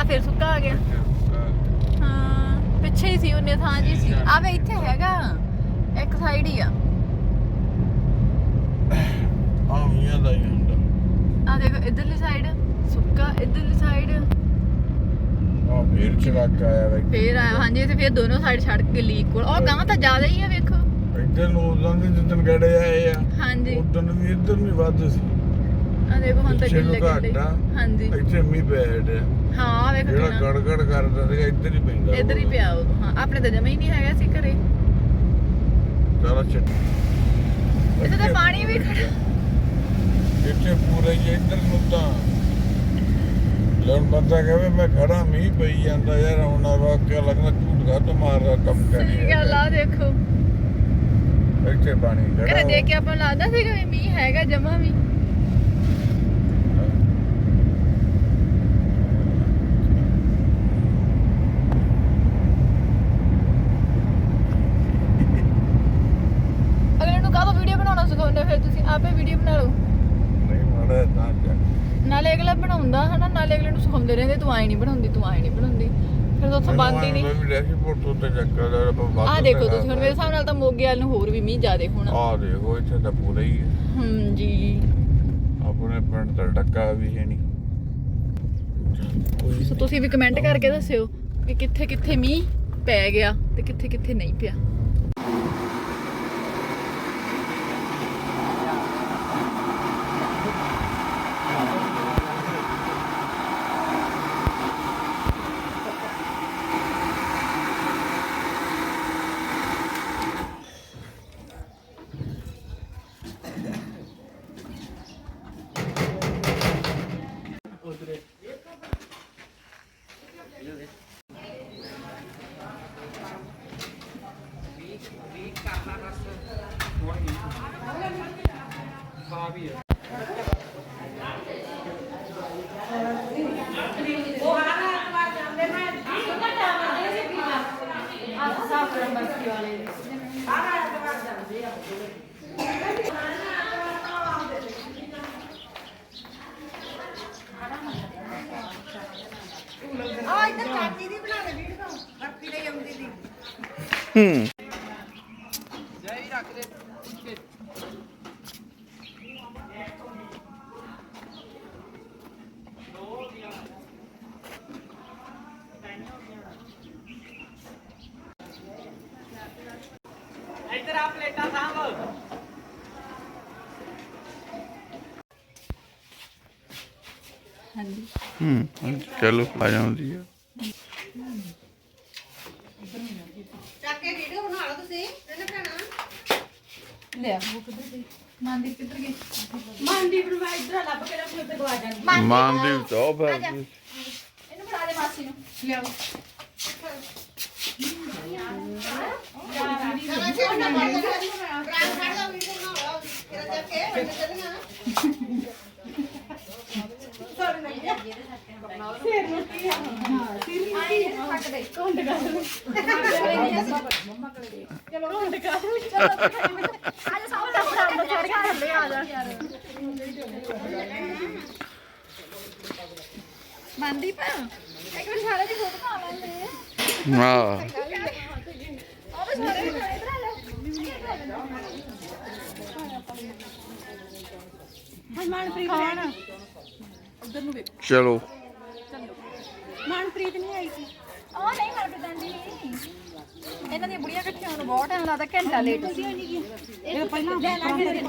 ਆ ਫਿਰ ਸੁੱਕਾ ਆ ਗਿਆ। ਹਾਂ ਪਿੱਛੇ ਹੀ ਸੀ ਉਹਨੇ ਥਾਂ ਜੀ ਸੀ। ਆ ਵੇ ਇੱਥੇ ਹੈਗਾ। ਇੱਕ ਸਾਈਡ ਹੀ ਆ। ਆ ਮੀਆਂ ਦਾ ਹੀ ਹੁੰਦਾ। ਆ ਦੇਖੋ ਇਧਰਲੀ ਸਾਈਡ ਸੁੱਕਾ ਇਧਰਲੀ ਸਾਈਡ ਆ ਫੇਰ ਚੜਾਕ ਆਇਆ ਵੇ ਫੇਰ ਆਇਆ ਹਾਂਜੀ ਤੇ ਫੇਰ ਦੋਨੋਂ ਸਾਈਡ ਸੜਕ ਲੀਕ ਕੋਲ। ਉਹ ਗਾਂ ਤਾਂ ਜ਼ਿਆਦਾ ਹੀ ਆ ਵੇਖੋ। ਇੱਧਰ ਨੂੰ ਉਦੋਂ ਦੀ ਜਿੱਦਣ ਗੜੇ ਆਏ ਆ ਹਾਂਜੀ। ਉਦੋਂ ਵੀ ਇੱਧਰ ਵੀ ਵੱਧ ਸੀ। ਆ ਦੇਖੋ ਹੁਣ ਤਾਂ ਗਿੱਲੇ ਗਿੱਲੇ। ਹਾਂਜੀ। ਇੱਥੇ ਪੈ ਰਿਹਾ। ਹਾਂ ਵੇਖੋ ਜਿਹੜਾ ਗੜਗੜ ਕਰਦਾ ਸੀਗਾ ਇੱਧਰ ਹੀ ਪੈਂਦਾ ਇੱਧਰ ਹੀ ਪਿਆ ਉਹ ਹਾਂ ਆਪਣੇ ਤਾਂ ਜਮਾ ਹੀ ਨਹੀਂ ਹੈਗਾ ਸੀ ਘਰੇ। ਚਲੋ ਛੱਡ। ਇੱਥੇ ਤਾਂ ਪਾਣੀ ਵੀ ਖੜਾ ਇੱਥੇ ਪੂਰਾ ਹੀ ਇੱਧਰ ਨੂੰ ਤਾਂ। ਲੋਨ ਬੰਦਾ ਕਹੇ ਮੈਂ ਖੜਾ ਮੀਂਹ ਪਈ ਜਾਂਦਾ ਯਾਰ ਹੁਣ ਆ ਵਾਕਿਆ ਲੱਗਦਾ ਝੂਠ ਘੱਟ ਮਾਰਦਾ ਕੰਮ ਕਰੀ ਸਹੀ ਗੱਲ ਆ ਦੇਖੋ। ਇੱਥੇ ਪਾਣੀ ਖੜਾ ਦੇਖ ਕੇ ਆਪਾਂ ਨੂੰ ਲੱਗਦਾ ਸੀਗਾ ਵੀ ਮੀਂਹ ਹੈਗਾ ਜਮਾ ਵੀ ਅਗਲੇ ਨੂੰ ਕਾਹਦਾ ਵੀਡੀਓ ਬਣਾਉਣਾ ਸਿਖਾਉਂਦੇ ਫਿਰ ਤੁਸੀਂ ਆਪੇ ਵੀਡੀਓ ਬਣਾ ਲਓ। ਨਹੀਂ ਮਾੜਾ ਤਾਂ ਜਾ ਨਾਲੇ ਅਗਲਾ ਬਣਾਉਂਦਾ ਹਨਾ ਨਾਲੇ ਅਗਲੇ ਨੂੰ ਸਿਖਾਉਂਦੇ ਰਹਿੰਦੇ ਤੂੰ ਆਏ ਨਹੀਂ ਬਣਾਉਂਦੀ ਤੂੰ ਆਏ ਨਹੀਂ ਬਣਾਉਂਦੀ। ਫਿਰ ਤਾਂ ਉੱਥੋਂ ਬੰਦੀ ਨਹੀਂ। ਮੈਂ ਵੀ ਡੈਸ਼ੀ ਪੋਰਟ ਤੋਂ ਤੇ ਚੱਕਰ ਦਾ ਆਪਾਂ ਆਹ ਦੇਖੋ ਤੁਸੀਂ ਹੁਣ ਮੇਰੇ ਹਿਸਾਬ ਨਾਲ ਤਾਂ ਮੋਗੇ ਵਾਲ ਨੂੰ ਹੋਰ ਵੀ ਮੀਂਹ ਜ਼ਿਆਦੇ ਹੋਣਾ। ਆ ਦੇਖੋ ਇੱਥੇ ਤਾਂ ਪੂਰਾ ਹੀ ਹੈ। ਹੂੰ ਜੀ ਆਪਣੇ ਪਿੰਡ ਦਾ ਡੱਕਾ ਵੀ ਹੈ ਨਹੀਂ ਸੋ ਤੁਸੀਂ ਵੀ ਕਮੈਂਟ ਕਰਕੇ ਦੱਸਿਓ ਕਿ ਕਿੱਥੇ ਕਿੱਥੇ ਮੀਂਹ ਪੈ ਗਿਆ ਤੇ ਕਿੱਥੇ ਕਿੱਥੇ ਨਹੀਂ ਪਿਆ। ਇੱਧਰ ਚਾਚੀ ਦੀ ਬਣਾ ਦੇ ਵੀਡੀਓ। ਰੱਖੀ ਲਈ ਆਉਂਦੀ ਦੀ। ਹੂੰ। ਹਾਂਜੀ ਹੂੰ ਚਲੋ ਆ ਜਾਂਦੀ ਆ। ਚੱਕ ਕੇ ਵੀਡੀਓ ਬਣਾ ਲਓ ਤੁਸੀਂ ਇਹਨੇ ਭੈਣਾ। ਲੈ ਉਹ ਕਿੱਧਰ ਗਈ? ਮੰਦੀ ਕਿੱਧਰ ਗਈ ਮੰਡੀ ਪਰ ਮੈਂ ਇੱਧਰ ਲੱਭ ਕੇ ਰੱਖੀ ਤੇ ਗਵਾ ਜਾਂਦੀ। ਮਾਨਦੀਪ ਤੋਂ ਫਿਰ ਇਹਨੂੰ ਫੜਾ ਦੇ ਮਾਸੀ ਨੂੰ। ਲਿਆਓ। ਚਲੋ ਜੀ ਉਹਨਾਂ ਕੋਲ ਪ੍ਰਾਣ ਖੜ ਦਾ ਵੀਡੀਓ ਬਣਾ ਲਓ ਇਹਦਾ ਚੱਕ ਕੇ ਬੰਦੇ ਚੱਲਣਾ ਸੋਰੀ ਨਹੀਂ ਸਿਰ ਨੂੰ ਕੀ ਆ। ਹਾਂ ਸਿਰ ਨੂੰ ਕੀ ਆ। ਫਟ ਗਈ ਕੋਂਡ ਕਰ ਚਲੋ ਕੋਂਡ ਕਰ ਅੱਜ ਸਭ ਦਾ ਫੜਾ ਦੋ ਚੜ ਕੇ ਥੱਲੇ ਆ ਜਾ ਮਨਦੀਪ ਇੱਕ ਵਾਰ ਸਾਰੇ ਦੀ ਫੋਟੋ ਪਾ ਲੈਂਦੇ ਹਾਂ। ਉਹ ਵੀ ਸਾਰੇ ਦੀ ਇਧਰ ਆ ਜਾ ਮਨਪ੍ਰੀਤ ਖਾਣ ਉਧਰ ਨੂੰ ਵੇਖ ਚਲੋ। ਮਨਪ੍ਰੀਤ ਨਹੀਂ ਆਈ ਸੀ ਉਹ ਨਹੀਂ ਮਰ ਪਤੰਦੀ ਇਹਨਾਂ ਦੀਆਂ ਬੁੜੀਆਂ ਇਕੱਠੀਆਂ ਹੋਣ ਨੂੰ ਬਹੁਤ ਟਾਈਮ ਲੱਗਦਾ ਘੰਟਾ ਲੇਟ ਇਹ ਪਹਿਲਾਂ ਲੈ ਲਾ ਕੇ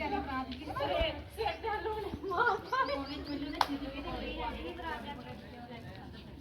ਚਲੋ ਡਰਦਾ ਵੀ ਨਹੀਂ ਦੋ ਇੱਕ ਦੋ